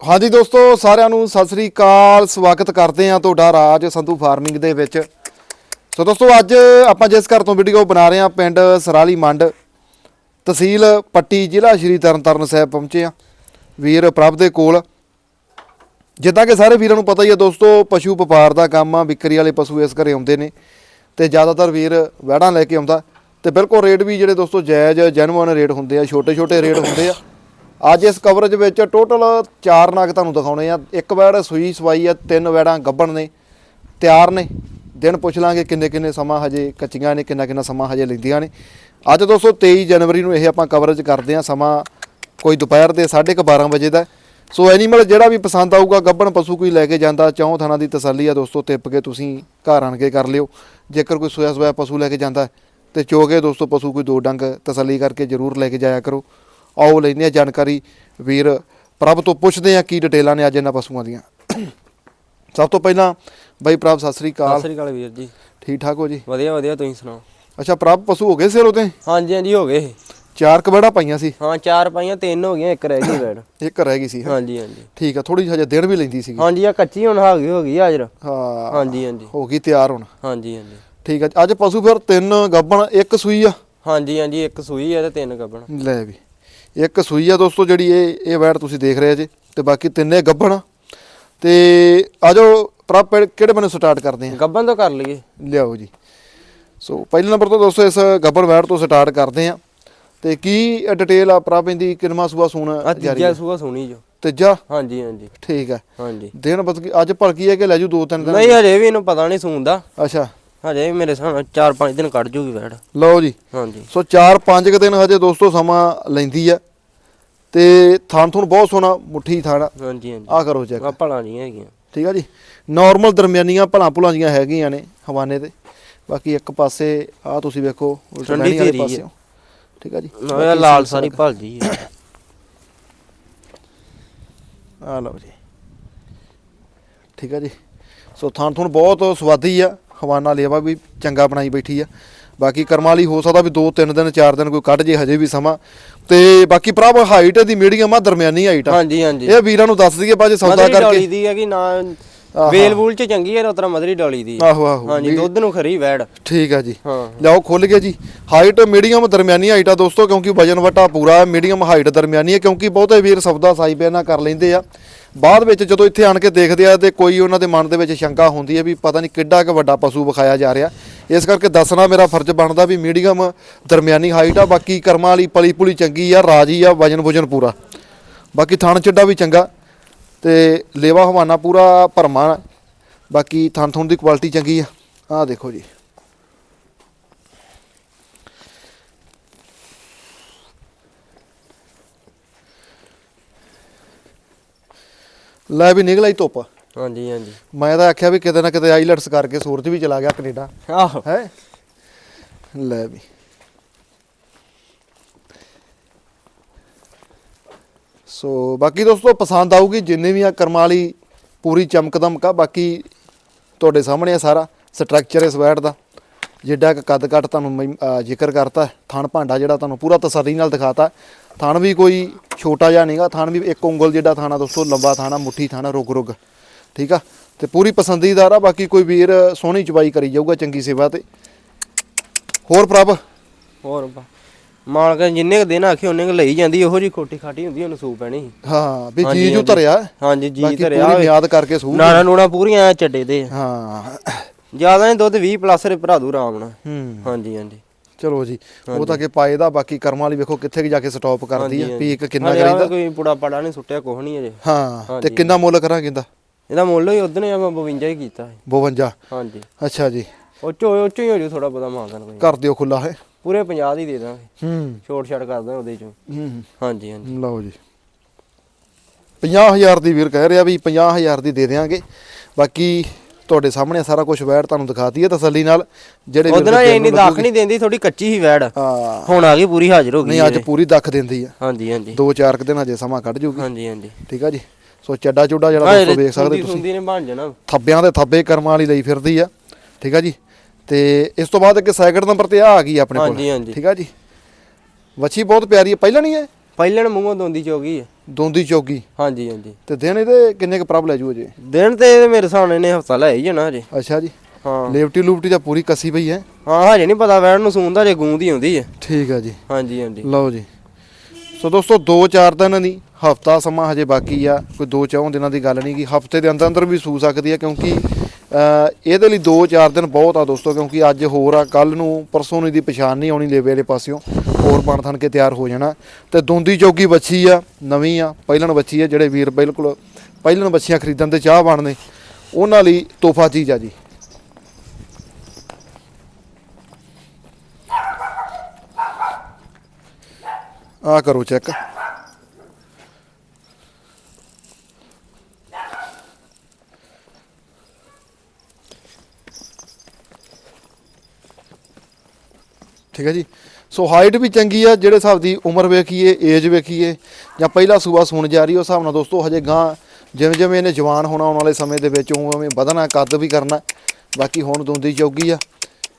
ਹਾਂਜੀ ਦੋਸਤੋ, ਸਾਰਿਆਂ ਨੂੰ ਸਤਿ ਸ੍ਰੀ ਅਕਾਲ। ਸਵਾਗਤ ਕਰਦੇ ਹਾਂ ਤੁਹਾਡਾ ਰਾਜ ਸੰਧੂ ਫਾਰਮਿੰਗ ਦੇ ਵਿੱਚ। ਸੋ ਦੋਸਤੋ, ਅੱਜ ਆਪਾਂ ਜਿਸ ਘਰ ਤੋਂ ਵੀਡੀਓ ਬਣਾ ਰਹੇ ਹਾਂ, ਪਿੰਡ ਸਰਾਲੀ ਮੰਡ ਤਹਿਸੀਲ ਪੱਟੀ ਜ਼ਿਲ੍ਹਾ ਸ਼੍ਰੀ ਤਰਨਤਾਰਨ ਸਾਹਿਬ ਪਹੁੰਚੇ ਆ ਵੀਰ ਪ੍ਰਭ ਦੇ ਕੋਲ। ਜਿੱਦਾਂ ਕਿ ਸਾਰੇ ਵੀਰਾਂ ਨੂੰ ਪਤਾ ਹੀ ਹੈ ਦੋਸਤੋ, ਪਸ਼ੂ ਵਪਾਰ ਦਾ ਕੰਮ ਆ, ਵਿਕਰੀ ਵਾਲੇ ਪਸ਼ੂ ਇਸ ਘਰੇ ਆਉਂਦੇ ਨੇ ਤੇ ਜ਼ਿਆਦਾਤਰ ਵੀਰ ਵਹਿੜਾਂ ਲੈ ਕੇ ਆਉਂਦਾ। ਤੇ ਬਿਲਕੁਲ ਰੇਟ ਵੀ ਜਿਹੜੇ ਦੋਸਤੋ, ਜਾਇਜ਼ ਜੈਨੂਅਨ ਰੇਟ ਹੁੰਦੇ ਆ ਛੋਟੇ ਛੋਟੇ ਰੇਟ ਹੁੰਦੇ ਆ। ਅੱਜ ਇਸ ਕਵਰੇਜ ਵਿੱਚ ਟੋਟਲ 4 ਨਗ ਤੁਹਾਨੂੰ ਦਿਖਾਉਣੇ ਆ। ਇੱਕ ਵੈੜ ਸੂਈ ਸਵਾਈ ਆ ਤਿੰਨ ਵੈੜਾਂ ਗੱਬਣ ਨੇ ਤਿਆਰ ਨੇ। ਦਿਨ ਪੁੱਛ ਲਾਂਗੇ ਕਿੰਨੇ ਕਿੰਨੇ ਸਮਾਂ ਹਜੇ ਕੱਚੀਆਂ ਨੇ ਕਿੰਨਾ ਕਿੰਨਾ ਸਮਾਂ ਹਜੇ ਲੈਂਦੀਆਂ ਨੇ। ਅੱਜ ਦੋਸਤੋ 23 ਜਨਵਰੀ ਨੂੰ ਇਹ ਆਪਾਂ ਕਵਰੇਜ ਕਰਦੇ ਆ ਸਮਾਂ ਕੋਈ ਦੁਪਹਿਰ ਦੇ 12:30 ਵਜੇ ਦਾ। ਸੋ ਐਨੀਮਲ ਜਿਹੜਾ ਵੀ ਪਸੰਦ ਆਊਗਾ ਗੱਬਣ ਪਸ਼ੂ ਕੋਈ ਲੈ ਕੇ ਜਾਂਦਾ ਚੌਂ ਥਾਣਾ ਦੀ ਤਸੱਲੀ ਆ ਦੋਸਤੋ ਟਿੱਪ ਕੇ ਤੁਸੀਂ ਘਰ ਆਣ ਕੇ ਕਰ ਲਿਓ। ਜੇਕਰ ਕੋਈ ਸੋਇਆ ਸੋਇਆ ਪਸ਼ੂ ਲੈ ਕੇ ਜਾਂਦਾ ਹੈ, ਤੇ ਚੋਗੇ ਦੋਸਤੋ ਪਸ਼ੂ ਕੋਈ ਦੋ ਡੰਗ ਤਸੱਲੀ ਕਰਕੇ ਜ਼ਰੂਰ ਲੈ ਕੇ ਜਾਇਆ ਕਰੋ। ਆਓ ਲੈਂਦੇ ਆ ਜਾਣਕਾਰੀ। ਵੀਰ ਪ੍ਰਭ ਤੋਂ ਪੁੱਛਦੇ ਆ ਕੀ ਡਿਟੇਲਾਂ ਨੇ ਅੱਜ ਇਹਨਾਂ ਪਸ਼ੂਆਂ ਦੀਆਂ। ਸਭ ਤੋਂ ਪਹਿਲਾਂ ਬਾਈ ਪ੍ਰਭ ਸਤਿ ਸ੍ਰੀ ਸਤਿ ਅਕਾਲ ਸ੍ਰੀ ਅਕਾਲ ਵੀਰ ਜੀ। ਠੀਕ ਠਾਕ ਹੋ ਜੀ? ਵਧੀਆ ਵਧੀਆ ਤੁਸੀਂ ਸੁਣਾਓ? ਅੱਛਾ ਪ੍ਰਭ ਪਸ਼ੂ ਹੋ ਗਏ ਸਿਰ ਉਹਦੇ? ਹਾਂਜੀ ਹਾਂਜੀ ਹੋ ਗਏ। ਚਾਰ ਕਬੜਾ ਪਾਈਆਂ ਸੀ? ਹਾਂ ਚਾਰ ਪਾਈਆਂ ਤਿੰਨ ਹੋ ਗਈਆਂ ਇੱਕ ਰਹਿ ਗਈ ਬੈਡ ਇੱਕ ਰਹਿ ਗਈ ਸੀ? ਹਾਂਜੀ ਹਾਂਜੀ। ਠੀਕ ਆ ਥੋੜੀ ਹਜੇ ਦਿਨ ਵੀ ਲੈਂਦੀ ਸੀ ਹਾਂਜੀ ਆ ਕੱਚੀ ਹੁਣ ਹੋ ਗਈ ਹੋ ਗਈ ਹਾਜ਼ਰ। ਹਾਂ ਹਾਂਜੀ ਹਾਂਜੀ। ਹੋ ਗਈ ਤਿਆਰ ਹੁਣ। ਹਾਂਜੀ ਹਾਂਜੀ। ਠੀਕ ਆ ਅੱਜ ਪਸ਼ੂ ਫਿਰ ਤਿੰਨ ਗੱਬਣ ਇੱਕ ਸੂਈ ਆ? ਹਾਂਜੀ ਹਾਂਜੀ ਇੱਕ ਸੂਈ ਆ ਤੇ ਤਿੰਨ ਗੱਬਣ ਲੈ ਵੀ। ਇੱਕ ਸੂਈ ਆ ਦੋਸਤੋ ਜਿਹੜੀ ਇਹ ਇਹ ਵੈੜ ਤੁਸੀਂ ਦੇਖ ਰਹੇ ਜੇ ਤੇ ਬਾਕੀ ਤਿੰਨੇ ਗੱਬਣ ਆ। ਤੇ ਆਜੋ ਪ੍ਰਭ ਕਿਹੜੇ ਬੰਨੇ ਸਟਾਰਟ ਕਰਦੇ ਆ? ਗੱਬਣ ਤੋਂ ਕਰ ਲਈਏ। ਲਿਆਓ ਜੀ। ਸੋ ਪਹਿਲੇ ਨੰਬਰ ਤੋਂ ਦੋਸਤੋ ਇਸ ਗੱਬਣ ਵੈੜ ਤੋਂ ਸਟਾਰਟ ਕਰਦੇ ਆ। ਤੇ ਕੀ ਡਿਟੇਲ ਆ ਪ੍ਰਭ ਇਹਦੀ ਕਿੰਨਵਾਂ ਸੂਆ ਸੂਣ ਜਾਰੀ ਤੀਜਾ ਆ? ਸੂਆ ਸੁਣੀ ਜੋ। ਤੀਜਾ? ਹਾਂਜੀ ਹਾਂਜੀ। ਠੀਕ ਆ। ਹਾਂਜੀ। ਦਿਨ ਬਦ ਅੱਜ ਭਲਕੀ ਹੈ ਕਿ ਲੈ ਜੂ ਦੋ ਤਿੰਨ ਦਿਨ? ਨਹੀਂ ਹਜੇ ਵੀ ਇਹਨੂੰ ਪਤਾ ਨਹੀਂ ਸੂੰਦਾ ਅੱਛਾ। ਹਜੇ ਵੀ ਮੇਰੇ ਨਾਲ 4-5 ਦਿਨ ਕੱਢ ਜੂਗੀ ਬੈਡ। ਲਓ ਜੀ। ਹਾਂਜੀ। ਸੋ 4-5 ਕੁ ਦਿਨ ਹਜੇ ਦੋਸਤੋ ਸਮਾਂ ਲੈਂਦੀ ਆ। ਤੇ ਥਾਣ ਥੁਣ ਬਹੁਤ ਸੋਹਣਾ ਮੁੱਠੀ ਥਾਣਾ ਹਾਂਜੀ ਹਾਂਜੀ। ਆ ਕਰੋ ਚੈੱਕ ਆ ਭਲਾ ਨਹੀਂ ਹੈਗੀਆਂ। ਠੀਕ ਆ ਜੀ। ਨਾਰਮਲ ਦਰਮਿਆਨੀਆਂ ਭਲਾਂ ਭੁਲਾਂ ਜੀਆਂ ਹੈਗੀਆਂ ਨੇ ਹਵਾਨੇ ਤੇ। ਬਾਕੀ ਇੱਕ ਪਾਸੇ ਆ ਤੁਸੀਂ ਵੇਖੋ ਠੰਡੀ ਵਾਲੇ। ਪਾਸਿਓਂ। ਠੀਕ ਆ ਜੀ। ਨਾ ਲਾਲ ਸਾਰੀ ਭਲ ਜੀ ਹੈ ਆ। ਲਓ ਜੀ। ਠੀਕ ਆ ਜੀ। ਸੋ ਥਾਣ ਥੁਣ ਬਹੁਤ ਸਵਾਦੀ ਆ। ਹਵਾਨਾ ਲੇਵਾ ਵੀ ਚੰਗਾ ਬਣਾਈ ਬੈਠੀ ਆ। ਬਾਕੀ ਕਰਮਾਂ ਵਾਲੀ ਹੋ ਸਕਦਾ ਵੀ 2-3 ਦਿਨ 4 ਦਿਨ ਕੋਈ ਕੱਢ ਜੇ ਹਜੇ ਵੀ ਸਮਾਂ। ਤੇ ਬਾਕੀ ਭਰਾਵ ਹਾਈਟ ਦੀ ਮੀਡੀਅਮ ਆ ਦਰਮਿਆਨੀ ਹਾਈਟ ਆ। ਹਾਂਜੀ ਹਾਂਜੀ। ਇਹ ਵੀਰਾਂ ਨੂੰ ਦੱਸ ਦਈਏ 'ਚ ਸੌਦਾ ਮਦਰੀ ਡੋਲੀ ਕਰਕੇ ਦੀ ਹੈ ਕਿ ਨਾ। ਵੇਲ ਵੂਲ ਚ ਚੰਗੀ ਹੈ ਉਤਰਾ ਮਦਰੀ ਡੋਲੀ ਦੀ। ਆਹੋ ਆਹੋ। ਹਾਂਜੀ ਦੁੱਧ ਨੂੰ ਖਰੀ ਵੈੜ। ਠੀਕ ਆ ਜੀ। ਹਾਂ। ਲਿਆਓ ਖੁੱਲ ਗਿਆ ਜੀ। ਹਾਈਟ ਮੀਡੀਅਮ ਦਰਮਿਆਨੀ ਹਾਈਟ ਆ ਦੋਸਤੋ ਕਿਉਂਕਿ ਵਜਨ ਵਟਾ ਪੂਰਾ ਮੀਡੀਅਮ ਹਾਈਟ ਦਰਮਿਆਨੀ ਹੈ ਕਿਉਂਕਿ ਬਹੁਤੇ ਵੀਰ ਸਬਦਾ ਸਾਈ ਬਿਆਨਾ ਕਰ ਲੈਂਦੇ ਆ। ਬਾਅਦ ਵਿੱਚ ਜਦੋਂ ਇੱਥੇ ਆਣ ਕੇ ਦੇਖਦੇ ਆ ਤੇ ਕੋਈ ਉਹਨਾਂ ਦੇ ਮਨ ਦੇ ਵਿੱਚ ਸ਼ੰਕਾ ਹੁੰਦੀ ਹੈ ਵੀ ਪਤਾ ਨਹੀਂ ਕਿੱਡਾ ਕੁ ਵੱਡਾ ਪਸ਼ੂ ਵਿਖਾਇਆ ਜਾ ਰਿਹਾ। ਇਸ ਕਰਕੇ ਦੱਸਣਾ ਮੇਰਾ ਫਰਜ਼ ਬਣਦਾ ਵੀ ਮੀਡੀਅਮ ਦਰਮਿਆਨੀ ਹਾਈਟ ਆ, ਬਾਕੀ ਕਰਮਾਂ ਵਾਲੀ ਪਲੀ ਪੁਲੀ ਚੰਗੀ ਆ, ਰਾਜੀ ਆ, ਵਜਨ ਵੁਜਨ ਪੂਰਾ। ਬਾਕੀ ਥਣ ਚੱਡਾ ਵੀ ਚੰਗਾ ਤੇ ਲੇਵਾ ਹਵਾਨਾ ਪੂਰਾ ਭਰਮਾ। ਬਾਕੀ ਥਣ ਥੁਣ ਦੀ ਕੁਆਲਿਟੀ ਚੰਗੀ ਆ। ਆਹ ਦੇਖੋ ਜੀ। ਲੈ ਵੀ ਨਿਕਲ ਆਈ ਧੁੱਪ। ਹਾਂਜੀ ਹਾਂਜੀ। ਮੈਂ ਤਾਂ ਆਖਿਆ ਵੀ ਕਿਤੇ ਨਾ ਕਿਤੇ ਆਈਲੈਟਸ ਕਰਕੇ ਸੂਰਜ ਵੀ ਚਲਾ ਗਿਆ ਕੈਨੇਡਾ। ਆਹੋ। ਹੈ? ਲੈ ਵੀ। ਸੋ ਬਾਕੀ ਦੋਸਤੋ ਪਸੰਦ ਆਊਗੀ ਜਿੰਨੇ ਵੀ ਆ ਕਰਮਾਂ ਵਾਲੀ ਪੂਰੀ ਚਮਕਦਮਕਾ ਬਾਕੀ ਤੁਹਾਡੇ ਸਾਹਮਣੇ ਆ ਸਾਰਾ ਸਟਰਕਚਰ ਇਸ ਵੈਟ ਦਾ। ਜਿੱਡਾ ਕੁ ਕੱਦ ਕੱਟ ਤੁਹਾਨੂੰ ਜ਼ਿਕਰ ਕਰਤਾ ਥਣ ਭਾਂਡਾ ਜਿਹੜਾ ਤੁਹਾਨੂੰ ਪੂਰਾ ਤਸੱਲੀ ਨਾਲ ਦਿਖਾਤਾ। ਥਣ ਵੀ ਕੋਈ ਛੋਟਾ ਜਿਹਾ ਨਹੀਂਗਾ ਥਣ ਵੀ ਇੱਕ ਉਂਗਲ ਜਿਹੜਾ ਥਾਣਾ ਦੋਸਤੋ ਲੰਬਾ ਥਾਣਾ ਮੁੱਠੀ ਥਾਣਾ ਰੁਗ ਰੁਗ ਠੀਕ ਆ? ਤੇ ਪੂਰੀ ਪਸੰਦੀਦਾਰ ਆ ਬਾਕੀ ਕੋਈ ਵੀਰ ਸੋਹਣੀ ਚਵਾਈ ਕਰੀ ਜਾਊਗਾ ਚੰਗੀ ਸੇਵਾ ਤੇ। ਹੋਰ ਪ੍ਰਭ? ਹੋਰ ਬਾ ਮਾਲਕ ਜਿੰਨੇ ਕੁ ਦਿਨ ਆਖੇ ਉਹਨੇ ਕੁ ਲਈ ਜਾਂਦੀ ਉਹੋ ਜੀ ਖੋਟੀ ਖਾਟੀ ਹੁੰਦੀ ਉਹਨੂੰ ਸੂਪ ਪੈਣੀ। ਹਾਂ ਵੀ ਜੀ ਜੂ ਹਾਂਜੀ। ਧਰਿਆ। ਹਾਂਜੀ ਜੀ ਬਾਕੀ ਧਰਿਆ ਪੂਰੀ ਹੋਵੇ। ਮਿਆਦ ਕਰਕੇ ਸੂ। ਨਾਣਾ ਨੂਣਾ ਪੂਰੀਆਂ ਚੱਡੇ ਦੇ। ਹਾਂ। ਜ਼ਿਆਦਾ ਨਹੀਂ ਦੁੱਧ 20 ਪਲੱਸ ਰੇ ਭਰਾ ਦੂ ਆਰਾਮ ਨਾਲ। ਹੂੰ। ਹਾਂਜੀ ਹਾਂਜੀ। ਚਲੋ ਜੀ ਉਹ ਤਾਂ ਕਿ ਪਾਏ ਦਾ ਬਾਕੀ ਕਰਮਾਂ ਵਾਲੀ ਵੇਖੋ ਕਿੱਥੇ ਕਿ ਜਾ ਕੇ ਸਟਾਪ ਕਰਦੀ ਆ ਵੀ ਇੱਕ ਕਿੰਨਾ ਕਰੀਦਾ। ਕੋਈ ਪੁੜਾ ਪੜਾ ਨਹੀਂ ਸੁੱਟਿਆ ਕੁਛ ਨਹੀਂ ਅਜੇ। ਹਾਂ ਤੇ। ਕਿੰਨਾ ਮੁੱਲ ਕਰਾਂਗੇ ਇਹਦਾ? ਇਹਦਾ ਮੁੱਲ ਹੀ ਉਦੋਂ ਆਪਾਂ 52 ਹੀ ਕੀਤਾ ਸੀ। 52 ਹਾਂਜੀ। ਅੱਛਾ ਜੀ। ਉਹ ਚੋ ਉਹ ਚੋ ਹੀ ਹੋ ਜੂ ਥੋੜਾ ਬਹੁਤਾ ਮਾਲਕਨ ਕੋਈ। ਕਰ ਦਿਓ ਖੁੱਲਾ ਹੈ। ਪੂਰੇ 50 ਦੀ ਦੇ ਦਾਂਗੇ। ਹੂੰ। ਛੋਟ ਛਾਟ ਕਰ ਦਾਂ ਉਹਦੇ ਚੋਂ। ਹੂੰ। ਹਾਂਜੀ ਹਾਂਜੀ। ਲਓ ਜੀ। 50000 ਦੀ ਵੀਰ ਕਹਿ ਰਿਹਾ ਵੀ 50000 ਦੀ ਦੇ ਦੇਾਂਗੇ ਬਾਕੀ ਤੁਹਾਡੇ ਸਾਹਮਣੇ ਸਾਰਾ ਕੁਝ ਵੈੜ ਤੁਹਾਨੂੰ ਦਿਖਾਤੀ ਹੈ ਤਸੱਲੀ ਨਾਲ ਜਿਹੜੇ ਉਹਦੇ ਨਾਲ ਇੰਨੀ ਦਾਖ। ਨਹੀਂ ਦਿੰਦੀ ਥੋੜੀ ਕੱਚੀ ਹੀ ਵੈੜ। ਹਾਂ। ਹੁਣ ਆ ਗਈ ਪੂਰੀ ਹਾਜ਼ਰ ਹੋ ਗਈ ਨਹੀਂ ਅੱਜ। ਪੂਰੀ ਦੱਖ ਦਿੰਦੀ ਆ। ਹਾਂਜੀ ਹਾਂਜੀ। ਦੋ ਚਾਰ ਦਿਨ ਹਜੇ ਸਮਾਂ ਕੱਢ ਜੂਗੀ। ਹਾਂਜੀ ਹਾਂਜੀ। ਠੀਕ ਆ ਜੀ? ਸੋ ਚੱਡਾ ਚੁੱਡਾ ਜਿਹੜਾ ਦੋਸਤੋ ਵੇਖ ਸਕਦੇ ਤੁਸੀਂ। ਸੁੰਦੀ ਨੇ ਬਣ ਜਾਣਾ। ਥੱਬਿਆਂ ਦੇ ਥੱਬੇ ਕਰਮਾਂ ਵਾਲੀ ਲਈ ਫਿਰਦੀ ਆ। ਠੀਕ ਆ ਜੀ? ਤੇ ਇਸ ਤੋਂ ਬਾਅਦ ਅੱਗੇ ਸੈਕਿੰਡ ਨੰਬਰ ਤੇ ਆ ਆ ਗਈ ਆਪਣੇ ਕੋਲ। ਹਾਂਜੀ, ਹਾਂਜੀ। ਠੀਕ ਆ ਜੀ? ਵੱਛੀ ਬਹੁਤ ਪਿਆਰੀ ਹੈ। ਪਹਿਲਾਂ ਨਹੀਂ ਹੈ ਪਹਿਲਣ ਮੂੰਹੋਂ ਦੋਂਦੀ ਚੋਗੀ ਹੈ। ਦੋਂਦੀ ਚੌਗੀ। ਹਾਂਜੀ ਹਾਂਜੀ। ਤੇ ਦਿਨ ਇਹਦੇ ਕਿੰਨੇ ਕੁ ਪ੍ਰਭ ਲੈ ਜੂ ਅਜੇ? ਦਿਨ ਤੇ ਇਹਦੇ ਮੇਰੇ ਹਿਸਾਬ ਨਾਲ ਇਹਨੇ ਹਫਤਾ ਲੈ ਹੀ ਜਾਣਾ ਹਜੇ। ਅੱਛਾ ਜੀ। ਹਾਂ। ਲੇਵਟੀ ਲੂਪਟੀ ਤਾਂ ਪੂਰੀ ਕੱਸੀ ਪਈ ਹੈ। ਹਾਂ ਹਜੇ ਨਹੀਂ ਪਤਾ ਵੈਣ ਨੂੰ ਸੂੰਦਾ ਜੇ ਗੂੰਦ ਹੀ ਆਉਂਦੀ ਹੈ। ਠੀਕ ਆ ਜੀ। ਹਾਂਜੀ ਹਾਂਜੀ। ਲਓ ਜੀ। ਸੋ ਦੋਸਤੋ 2-4 ਦਿਨ ਨਹੀਂ ਹਫਤਾ ਸਮਾਂ ਹਜੇ ਬਾਕੀ ਆ। ਕੋਈ 2-4 ਦਿਨਾਂ ਦੀ ਗੱਲ ਨਹੀਂ ਕਿ ਹਫ਼ਤੇ ਦੇ ਅੰਦਰ ਅੰਦਰ ਵੀ ਸੂ ਸਕਦੀ ਹੈ ਕਿਉਂਕਿ ਇਹਦੇ ਲਈ 2-4 ਦਿਨ ਬਹੁਤ ਆ ਦੋਸਤੋ ਕਿਉਂਕਿ ਅੱਜ ਹੋਰ ਆ ਕੱਲ ਨੂੰ ਪਰਸੋਂ ਨੂੰ ਦੀ ਪਛਾਣ ਨਹੀਂ ਆਉਣੀ ਲੇਵੇ ਵਾਲੇ ਪਾਸਿਓਂ। ਹੋਰ ਬਣ ਥਣ ਕੇ ਤਿਆਰ ਹੋ ਜਾਣਾ। ਤੇ ਦੋਂਦੀ ਚੌਕੀ ਬੱਚੀ ਆ, ਨਵੀਂ ਆ, ਪਹਿਲਣ ਬੱਚੀ ਆ, ਜਿਹੜੇ ਵੀਰ ਬਿਲਕੁਲ ਪਹਿਲਣ ਬੱਚੀਆਂ ਖਰੀਦਣ ਤੇ ਚਾਹ ਬਣਨੇ। ਉਹਨਾਂ ਲਈ ਤੋਹਫਾ ਚੀਜ਼ ਆ ਜੀ। ਆ ਕਰੋ ਚੈੱਕ। ਠੀਕ ਹੈ ਜੀ? ਸੋ ਹਾਈਟ ਵੀ ਚੰਗੀ ਆ ਜਿਹੜੇ ਹਿਸਾਬ ਦੀ ਉਮਰ ਵੇਖੀਏ ਏਜ ਵੇਖੀਏ ਜਾਂ ਪਹਿਲਾ ਸੂਬਾ ਸੁਣ ਜਾ ਰਹੀ ਉਸ ਹਿਸਾਬ ਨਾਲ ਦੋਸਤੋ ਹਜੇ ਗਾਂ ਜਿਵੇਂ ਜਿਵੇਂ ਇਹਨੇ ਜਵਾਨ ਹੋਣਾ ਆਉਣ ਵਾਲੇ ਸਮੇਂ ਦੇ ਵਿੱਚ ਉਵੇਂ ਵਧਣਾ ਕੱਦ ਵੀ ਕਰਨਾ ਬਾਕੀ ਹੁਣ ਦੁੰਦੀ ਚੌਗੀ ਆ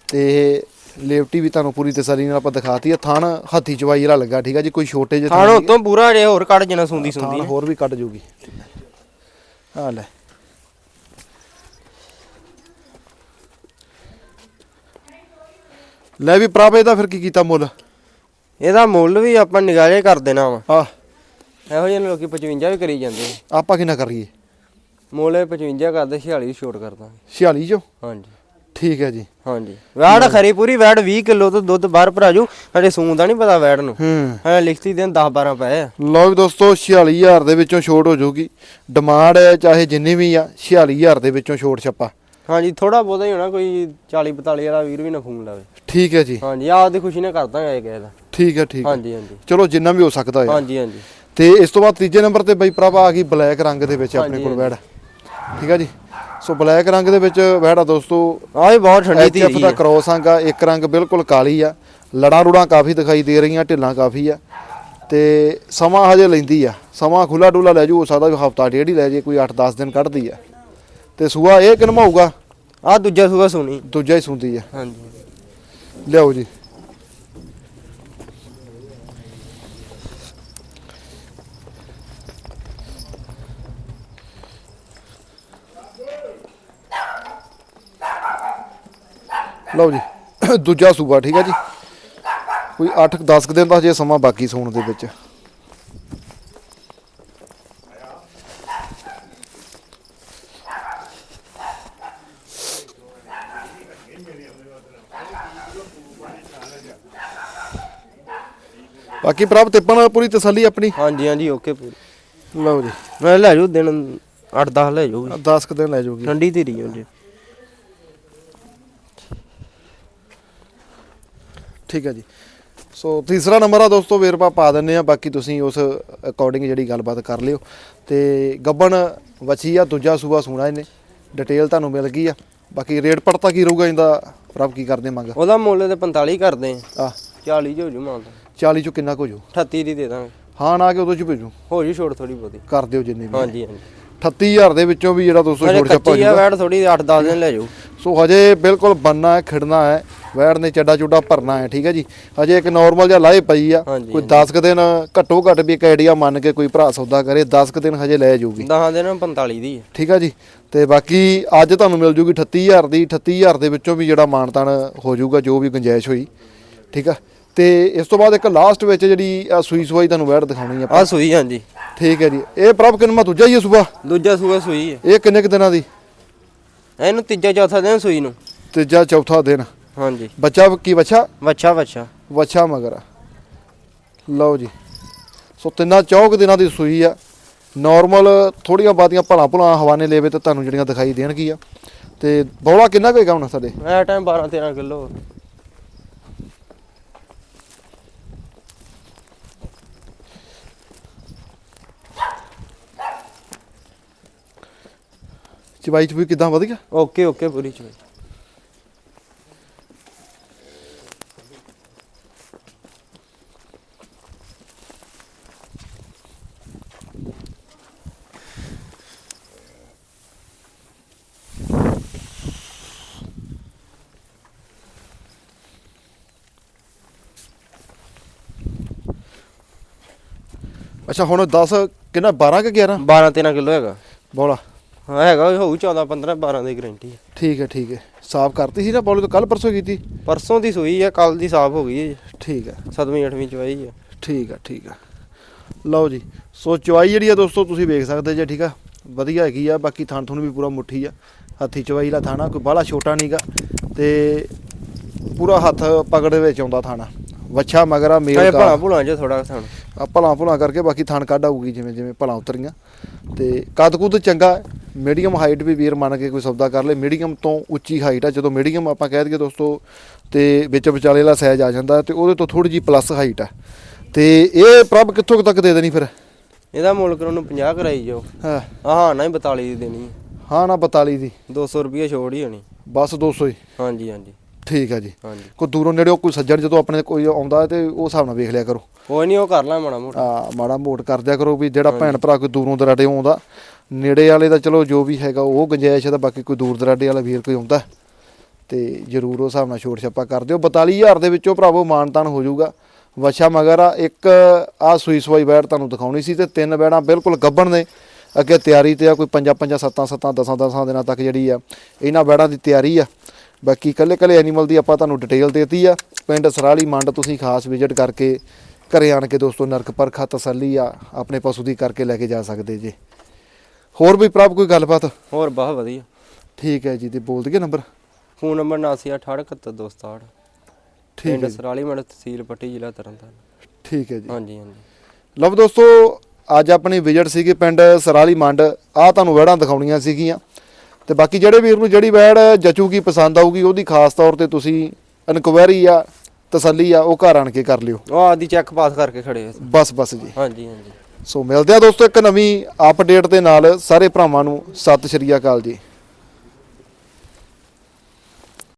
ਤੇ ਲੇਵਟੀ ਵੀ ਤੁਹਾਨੂੰ ਪੂਰੀ ਤਸੱਲੀ ਨਾਲ ਆਪਾਂ ਦਿਖਾਤੀ ਆ ਥਣ ਹੱਥੀ ਚਵਾਈ ਜਿਹੜਾ ਲੱਗਾ ਠੀਕ ਆ ਜੀ? ਕੋਈ ਛੋਟੇ ਜਿਹੇ ਥਣ ਉਤੋਂ ਪੂਰਾ ਜੇ ਹੋਰ ਕੱਢ ਜਣਾ ਸੁੰਦੀ ਸੁੰਦੀ ਹੋਰ ਵੀ ਕੱਢ ਜੂਗੀ। ਆ ਲੈ। ਲੈ ਵੀ ਪ੍ਰਾਪੇ ਦਾ ਫਿਰ ਕੀ ਕੀਤਾ ਮੁੱਲ? ਇਹਦਾ ਮੁੱਲ ਵੀ ਆਪਾਂ ਨਿਗਾਹੇ ਕਰ ਦੇਣਾ ਵਾ। ਆ। ਇਹੋ ਜਿਹੇ ਲੋਕੀ 55 ਵੀ ਕਰੀ ਜਾਂਦੇ ਆ। ਆਪਾਂ ਕਿੰਨਾ ਕਰੀਏ? ਮੁੱਲ ਇਹ 55 ਕਰਦੇ 46 ਦੀ ਛੋਟ ਕਰ ਦਾਂਗੇ। 46 ਚੋਂ? ਹਾਂਜੀ। ਠੀਕ ਹੈ ਜੀ। ਹਾਂਜੀ। ਵੈੜ ਖਰੀ ਪੂਰੀ ਵੈੜ 20 ਕਿਲੋ ਤੋਂ ਦੁੱਧ ਬਾਹਰ ਭਰਾ ਜੂ ਸਾਡੇ ਸੂਣ ਦਾ ਨਹੀਂ ਪਤਾ ਵੈੜ ਨੂੰ। ਹੂੰ। ਹਾਂ ਲਿਖਤੀ ਦਿਨ 10 12 ਪਏ ਆ। ਲਓ ਵੀ ਦੋਸਤੋ 46000 ਦੇ ਵਿੱਚੋਂ ਛੋਟ ਹੋ ਜਾਊਗੀ। ਡਿਮਾਂਡ ਹੈ ਚਾਹੇ ਜਿੰਨੀ ਵੀ ਆ 46000 ਦੇ ਵਿੱਚੋਂ ਛੋਟ ਛੱਪਾ। ਹਾਂਜੀ ਥੋੜਾ ਬਹੁਤਾ ਹੀ ਹੋਣਾ ਕੋਈ 40 45 ਵਾਲਾ ਵੀਰ ਵੀ ਨਾ ਫੋਨ ਲਾਵੇ। ਠੀਕ ਹੈ ਜੀ। ਹਾਂਜੀ ਆਪ ਦੀ ਖੁਸ਼ੀ ਨਾਲ ਕਰ ਦਾਂਗੇ ਕਿਸੇ ਦਾ। ਠੀਕ ਹੈ ਠੀਕ ਹੈ। ਹਾਂਜੀ ਹਾਂਜੀ। ਚਲੋ ਜਿੰਨਾ ਵੀ ਹੋ ਸਕਦਾ ਹੈ। ਹਾਂਜੀ ਹਾਂਜੀ। ਤੇ ਇਸ ਤੋਂ ਬਾਅਦ ਤੀਜੇ ਨੰਬਰ ਤੇ ਬਈ ਪ੍ਰਭਾ ਆ ਗਈ ਬਲੈਕ ਰੰਗ ਦੇ ਵਿੱਚ ਆਪਣੇ ਕੋਲ ਵੈੜ। ਠੀਕ ਹੈ ਜੀ। ਸੋ ਬਲੈਕ ਰੰਗ ਦੇ ਵਿੱਚ ਆ ਦੋਸਤੋ। ਆਹ ਵੀ ਬਹੁਤ ਠੰਡੀ ਧੀਰੀ ਦਾ ਆ ਕ੍ਰੋਸ ਅੰਗ ਆ ਇੱਕ ਰੰਗ ਬਿਲਕੁਲ ਕਾਲੀ ਆ। ਲੜਾਂ ਰੂੜਾਂ ਕਾਫੀ ਦਿਖਾਈ ਦੇ ਰਹੀਆਂ ਢਿੱਲਾਂ ਕਾਫੀ ਆ। ਤੇ ਸਮਾਂ ਹਜੇ ਲੈਂਦੀ ਆ। ਸਮਾਂ ਖੁੱਲਾ ਡੁੱਲਾ ਲੈ ਜੂ ਹੋ ਸਕਦਾ ਹਫਤਾ ਡੇਢ ਹੀ ਲੈ ਜੇ ਕੋਈ 8-10 ਦਿਨ ਕੱਢਦੀ ਆ। ਤੇ ਸੂਆ ਇਹ ਕਿਨਮਾ ਹੋਊਗਾ ਆਹ ਦੂਜਾ ਸੂਆ ਸੁਣੀ ਦੂਜਾ ਹੀ ਸੁੰਦੀ ਆ। ਹਾਂਜੀ। ਲਿਆਓ ਜੀ। ਲਓ ਜੀ ਦੂਜਾ ਸੂਬਾ ਠੀਕ ਹੈ ਜੀ। ਕੋਈ 8-10 ਦਿਨ ਦਾ ਹਜੇ ਸਮਾਂ ਬਾਕੀ ਸੌਣ ਦੇ ਵਿੱਚ। ਬਾਕੀ ਪ੍ਰਭ ਤਿੱਪਣ ਪੂਰੀ ਤਸੱਲੀ ਆਪਣੀ? ਹਾਂਜੀ ਹਾਂਜੀ ਓਕੇ ਪੂਰੀ ਲਓ ਜੀ। ਮੈਂ ਲੈ ਜੂ ਦਿਨ 8-10 ਲੈ ਜੂ 10 ਦਿਨ ਲੈ ਜਾਊਗੀ। ਠੰਡੀ ਧੀਰੀ ਹੁੰਦੀ ਠੀਕ ਹੈ ਜੀ। ਸੋ ਤੀਸਰਾ ਨੰਬਰ ਆ ਦੋਸਤੋ ਵੇਰਪਾ ਪਾ ਦਿੰਨੇ ਆ ਬਾਕੀ ਤੁਸੀਂ ਉਸ ਅਕੋਰਡਿੰਗ ਜਿਹੜੀ ਗੱਲਬਾਤ ਕਰ ਲਿਓ। ਤੇ ਗੱਬਣ ਵਛੀ ਆ ਦੂਜਾ ਸੂਬਾ ਸੂਣਾ ਇਹਨੇ। ਡਿਟੇਲ ਤੁਹਾਨੂੰ ਮਿਲ ਗਈ ਆ। ਬਾਕੀ ਰੇਟ ਪੜਤਾ ਕੀ ਰਹੂਗਾ ਇਹਦਾ? ਪ੍ਰਭ ਕੀ ਕਰਦੇ ਮੰਗ? ਉਹਦਾ ਮੁੱਲ ਤੇ 45 ਕਰਦੇ ਆ ਆ 40 ਜੋ ਜੂ ਮੰਨਦਾ 40 ਚੋਂ ਕਿੰਨਾ ਕੁ ਹੋ ਜੂ 38 ਦੀ ਦੇ ਦਾਂਗੇ। ਹਾਂ ਨਾ ਕਿ ਉਦੋਂ ਚ ਭੇਜੂ? ਹੋ ਜੂ ਛੋਟ ਥੋੜੀ ਬਹੁਤੀ। ਕਰ ਦਿਓ ਜਿੰਨੇ ਵੀ ਹਾਂਜੀ ਹਾਂਜੀ। 38000 ਦੇ ਵਿੱਚੋਂ ਵੀ ਜਿਹੜਾ ਦੋਸਤੋ ਅਰੇ ਛੋੜ ਛੱਪਾ ਆ ਜੂਗਾ। ਵੈੜ ਥੋੜੀ 8-10 ਦਿਨ ਲੈ ਜਾਊ। ਸੋ ਹਜੇ ਬਿਲਕੁਲ ਬੰਨਾ ਹੈ ਖਿੜਨਾ ਹੈ ਵੈੜ ਨੇ ਚੱਡਾ ਚੁੱਡਾ ਭਰਨਾ ਹੈ ਠੀਕ ਹੈ ਜੀ? ਹਜੇ ਇੱਕ ਨਾਰਮਲ ਜਿਹਾ ਲਾਏ ਪਈ ਆ। ਕੋਈ 10 ਕੁ ਦਿਨ ਘੱਟੋ ਘੱਟ ਵੀ ਇੱਕ ਆਈਡੀਆ ਮੰਨ ਕੇ ਕੋਈ ਭਰਾ ਸੌਦਾ ਕਰੇ 10 ਕੁ ਦਿਨ ਹਜੇ ਲੈ ਜਾਊਗੀ। 10 ਦਿਨ 45 ਦੀ ਹੈ। ਠੀਕ ਆ ਜੀ? ਤੇ ਬਾਕੀ ਅੱਜ ਤੁਹਾਨੂੰ ਮਿਲ ਜੂਗੀ 38000 ਦੀ 38000 ਦੇ ਵਿੱਚੋਂ ਵੀ ਜਿਹੜਾ ਮਾਨਤਾਨ ਹੋ ਜਾਊਗਾ ਜੋ ਵੀ ਗੁੰਜਾਇਸ਼ ਹੋਈ ਠੀਕ ਆ? ਤੇ ਇਸ ਤੋਂ ਬਾਅਦ ਇੱਕ ਲਾਸਟ ਵਿੱਚ ਜਿਹੜੀ ਆ ਸੂਈ ਸਵਾਈ ਤੁਹਾਨੂੰ ਵੈੜ ਦਿਖਾਉਣੀ ਆ ਆ ਸੂਈ ਹਾਂਜੀ। ਠੀਕ ਹੈ ਜੀ। ਇਹ ਪ੍ਰਭ ਕਿਨਮਾ ਦੂਜਾ ਹੀ ਹੈ ਸੁਬਾ ਦੂਜਾ ਸੂਆ ਸੂਈ ਹੈ ਇਹ ਕਿੰਨੇ ਕੁ ਦਿਨਾਂ ਦੀ? ਇਹਨੂੰ ਤੀਜਾ ਚੌਥਾ ਦਿਨ ਸੂਈ ਨੂੰ। ਤੀਜਾ ਚੌਥਾ ਦਿਨ। ਹਾਂਜੀ। ਬੱਚਾ ਕੀ ਬੱਚਾ? ਵੱਛਾ ਵੱਛਾ ਵੱਛਾ ਮਗਰ ਆ। ਲਓ ਜੀ। ਸੋ ਤਿੰਨਾਂ ਚੌਕ ਦਿਨਾਂ ਦੀ ਸੂਈ ਆ। ਨਾਰਮਲ ਥੋੜੀਆਂ ਬਾਦੀਆਂ ਭਲਾ ਭੁਲਾ ਹਵਾਨੇ ਲੈਵੇ ਤੇ ਤੁਹਾਨੂੰ ਜਿਹੜੀਆਂ ਦਿਖਾਈ ਦੇਣਗੀਆਂ। ਤੇ ਬੌਲਾ ਕਿੰਨਾ ਕੁ ਹੈਗਾ ਹੁਣ ਸਾਡੇ? ਇਹ ਟਾਈਮ 12 13 ਕਿਲੋ। ਚਵਾਈ ਚਵੀ ਕਿਦਾਂ ਵਧ ਗਿਆ? ਓਕੇ ਓਕੇ ਪੂਰੀ ਚਵਾਈ। ਅੱਛਾ ਹੁਣ 10 ਕਿੰਨਾ? 12 ਕਿ 11 12 13 ਕਿਲੋ ਹੈਗਾ। ਬੋਲਾ। ਹਾਂ ਹੈਗਾ ਹੋਊ 14 15 12 ਦੀ ਗਾਰੰਟੀ ਹੈ ਠੀਕ ਹੈ ਠੀਕ ਹੈ। ਸਾਫ਼ ਕਰਤੀ ਸੀ ਨਾ ਬੋਲੇ ਕੱਲ ਪਰਸੋਂ ਕੀਤੀ? ਪਰਸੋਂ ਦੀ ਸੂਈ ਹੈ ਕੱਲ ਦੀ ਸਾਫ਼ ਹੋ ਗਈ ਹੈ ਠੀਕ ਹੈ। ਸਤਵੀਂ ਅੱਠਵੀਂ ਚਵਾਈ ਹੈ ਠੀਕ ਆ ਠੀਕ ਆ ਲਓ ਜੀ ਸੋ ਚਵਾਈ ਜਿਹੜੀ ਆ ਦੋਸਤੋ ਤੁਸੀਂ ਵੇਖ ਸਕਦੇ ਜੇ ਠੀਕ ਆ? ਵਧੀਆ ਹੈਗੀ ਆ ਬਾਕੀ ਥਣ ਥੁਣ ਵੀ ਪੂਰਾ ਮੁੱਠੀ ਆ। ਹੱਥੀ ਚਵਾਈ ਦਾ ਥਾਣਾ ਕੋਈ ਬਾਹਲਾ ਛੋਟਾ ਨਹੀਂਗਾ ਤੇ ਪੂਰਾ ਹੱਥ ਪਕੜ ਦੇ ਵਿੱਚ ਆਉਂਦਾ ਥਾਣਾ। ਵੱਛਾ ਮਗਰਾ ਮੇਲ ਕਾ ਭਲਾ ਭੁਲਾ ਜੇ ਥੋੜਾ ਥਣ ਆ ਭਲਾ ਭੁਲਾ ਕਰਕੇ ਬਾਕੀ ਥਣ ਕੱਢ ਆਊਗੀ ਜਿਵੇਂ ਜਿਵੇਂ ਭਲਾ ਉਤਰੀਆਂ। ਤੇ ਕੱਦ ਕੁੱਦ ਚੰਗਾ ਮੀਡੀਅਮ ਹਾਈਟ ਵੀ ਵੀਰ ਮੰਨ ਕੇ ਕੋਈ ਸੌਦਾ ਕਰ ਲੇ। ਮੀਡੀਅਮ ਤੋਂ ਉੱਚੀ ਹਾਈਟ ਆ ਜਦੋਂ ਮੀਡੀਅਮ ਆਪਾਂ ਕਹਿ ਦਈਏ ਦੋਸਤੋ ਤੇ ਵਿੱਚ ਵਿਚਾਲੇ ਵਾਲਾ ਸਾਈਜ਼ ਆ ਜਾਂਦਾ ਤੇ ਉਹਦੇ ਤੋਂ ਥੋੜੀ ਜੀ ਪਲੱਸ ਹਾਈਟ ਆ। ਤੇ ਇਹ ਪ੍ਰਭ ਕਿੱਥੋਂ ਤੱਕ ਦੇ ਦੇਣੀ ਫਿਰ? ਇਹਦਾ ਮੁੱਲ ਕਰੋ ਨੂੰ 50 ਕਰਾਈ ਜਾਓ। ਹਾਂ। ਆਹ ਨਾ ਹੀ 42 ਦੀ ਦੇਣੀ। ਹੈ। ਹਾਂ ਨਾ 42 ਦੀ। 200 ਰੁਪਏ ਛੋੜ ਹੀ ਹੋਣੀ। ਬਸ 200 ਹੀ। ਹਾਂਜੀ ਹਾਂਜੀ। ਠੀਕ ਆ ਜੀ। ਹਾਂਜੀ। ਕੋਈ ਦੂਰੋਂ ਨੇੜਿਓਂ ਕੋਈ ਸੱਜਣ ਜਦੋਂ ਆਪਣੇ ਕੋਈ ਆਉਂਦਾ ਹੈ ਤੇ ਉਹ ਹਿਸਾਬ ਨਾਲ ਵੇਖ ਲਿਆ ਕਰੋ। ਕੋਈ ਨਹੀਂ ਉਹ ਕਰ ਲਾ ਮਾੜਾ ਮੋਟਾ। ਆ ਮਾੜਾ ਮੋਟ ਕਰ ਦਿਆ ਕਰੋ ਵੀ ਜਿਹੜਾ ਭੈਣ ਭਰਾ ਕੋਈ ਦੂਰੋਂ ਦਰਾਡੇ ਆਉਂਦਾ ਨੇੜੇ ਵਾਲੇ ਦਾ ਚਲੋ ਜੋ ਵੀ ਹੈਗਾ ਉਹ ਗੁੰਜਾਇਸ਼ ਹੈ ਤਾਂ ਬਾਕੀ ਕੋਈ ਦੂਰ ਦਰਾਡੇ ਵਾਲਾ ਵੀਰ ਕੋਈ ਆਉਂਦਾ ਤੇ ਜਰੂਰ ਉਹ ਹਿਸਾਬ ਨਾਲ ਛੋਟ ਛਾਪਾ ਕਰ ਦਿਓ। 42000 ਦੇ ਵਿੱਚੋਂ ਭਰਾਵੋ ਮਾਨਤਾਨ ਹੋ ਜਾਊਗਾ। ਵਛਾ ਮਗਰ ਆ ਇੱਕ ਆ ਸੂਈ ਸਵਾਈ ਬੈੜ ਤੁਹਾਨੂੰ ਦਿਖਾਉਣੀ ਸੀ ਤੇ ਤਿੰਨ ਬੈੜਾਂ ਬਿਲਕੁਲ ਗੱਬਣ ਨੇ। ਅੱਗੇ ਤਿਆਰੀ ਤੇ ਆ ਕੋਈ ਪੰਜਾਂ ਪੰਜਾਂ ਸੱਤਾਂ ਸੱਤਾਂ ਦਸਾਂ ਦਸਾਂ ਦਿਨਾਂ ਤੱਕ ਜਿਹੜੀ ਆ ਇਹਨਾਂ ਬੈੜਾਂ ਦੀ ਤਿਆਰੀ ਆ। ਬਾਕੀ ਕੱਲੇ ਕੱਲੇ ਐਨੀਮਲ ਦੀ ਆਪਾਂ ਤੁਹਾਨੂੰ ਡਿਟੇਲ ਦੇਤੀ ਆ। ਪਿੰਡ ਸਰਾਲੀ ਮੰਡ ਤੁਸੀਂ ਖਾਸ ਵਿਜ਼ਿਟ ਕਰਕੇ ਘਰੇ ਆਣ ਕੇ ਦੋਸਤੋ ਨਰਕ ਪਰਖਾ ਤਸੱਲੀ ਆ ਆਪਣੇ ਪਸ਼ੂ ਦੀ ਕਰਕੇ ਲੈ ਕੇ ਜਾ ਸਕਦੇ ਜੇ। ਹੋਰ ਵੀ ਪ੍ਰਭ ਕੋਈ ਗੱਲਬਾਤ? ਹੋਰ ਬਹੁਤ ਵਧੀਆ। ਠੀਕ ਹੈ ਜੀ ਤੇ ਬੋਲ ਦਈਏ ਨੰਬਰ ਫੋਨ ਨੰਬਰ 796877 ਠੀਕ ਹੈ ਪਿੰਡ ਸਰਾਲੀ ਮੰਡ ਤਹਿਸੀਲ ਪੱਟੀ ਜ਼ਿਲ੍ਹਾ ਤਰਨਤਾਰਨ। ਠੀਕ ਹੈ ਜੀ। ਹਾਂਜੀ ਹਾਂਜੀ। ਲਓ ਦੋਸਤੋ ਅੱਜ ਆਪਣੀ ਵਿਜ਼ਿਟ ਸੀਗੀ ਪਿੰਡ ਸਰਾਲੀ ਮੰਡ। ਆ ਤੁਹਾਨੂੰ ਵੜਾਂ ਦਿਖਾਉਣੀਆਂ ਸੀਗੀਆਂ। ਤੇ ਬਾਕੀ ਜਿਹੜੇ ਵੀਰ ਨੂੰ ਜਿਹੜੀ ਵੈੜ ਜਚੂਗੀ ਪਸੰਦ ਆਊਗੀ ਉਹਦੀ ਖਾਸ ਤੌਰ ਤੇ ਤੁਸੀਂ ਇਨਕੁਆਇਰੀ ਆ ਤਸੱਲੀ ਆ ਉਹ ਘਰ ਆਣ ਕੇ ਕਰ ਲਿਓ। ਉਹ ਆਦੀ ਚੈੱਕ ਪਾਸ ਕਰਕੇ ਖੜੇ ਆ। ਬਸ ਬਸ ਜੀ। ਹਾਂਜੀ ਹਾਂਜੀ। ਸੋ ਮਿਲਦੇ ਆ ਦੋਸਤੋ ਇੱਕ ਨਵੀਂ ਅਪਡੇਟ ਦੇ ਨਾਲ। ਸਾਰੇ ਭਰਾਵਾਂ ਨੂੰ ਸਤਿ ਸ਼੍ਰੀ ਅਕਾਲ ਜੀ।